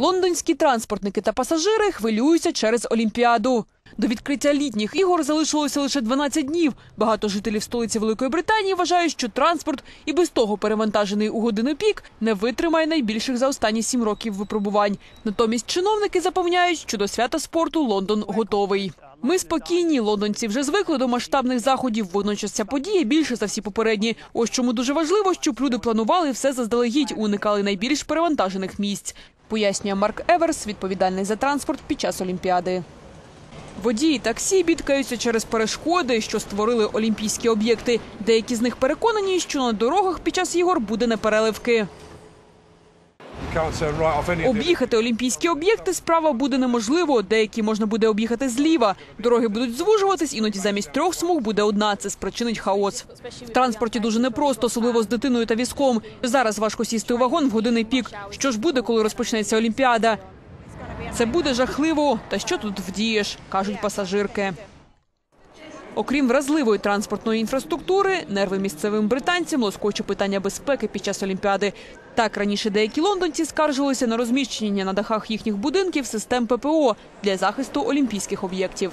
Лондонські транспортники та пасажири хвилюються через Олімпіаду. До відкриття літніх ігор залишилося лише 12 днів. Багато жителів столиці Великої Британії вважають, що транспорт і без того перевантажений у годину пік не витримає найбільших за останні сім років випробувань. Натомість чиновники запевняють, що до свята спорту Лондон готовий. Ми спокійні. Лондонці вже звикли до масштабних заходів. Водночас ця подія більше за всі попередні. Ось чому дуже важливо, щоб люди планували все заздалегідь, уникали найбільш перевантажених місць. Пояснює Марк Еверс, відповідальний за транспорт під час Олімпіади. Водії таксі бідкаються через перешкоди, що створили олімпійські об'єкти. Деякі з них переконані, що на дорогах під час ігор буде непереливки. Об'їхати олімпійські об'єкти справа буде неможливо. Деякі можна буде об'їхати зліва. Дороги будуть звужуватись, іноді замість трьох смуг буде одна. Це спричинить хаос. В транспорті дуже непросто, особливо з дитиною та візком. Зараз важко сісти у вагон в години пік. Що ж буде, коли розпочнеться Олімпіада? Це буде жахливо. Та що тут вдієш, кажуть пасажирки. Окрім вразливої транспортної інфраструктури, нерви місцевим британцям лоскоче питання безпеки під час Олімпіади. Так раніше деякі лондонці скаржилися на розміщення на дахах їхніх будинків систем ППО для захисту олімпійських об'єктів.